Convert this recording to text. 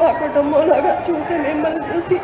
మా కుటుంబం లాగా చూసి మిమ్మల్ని చూసి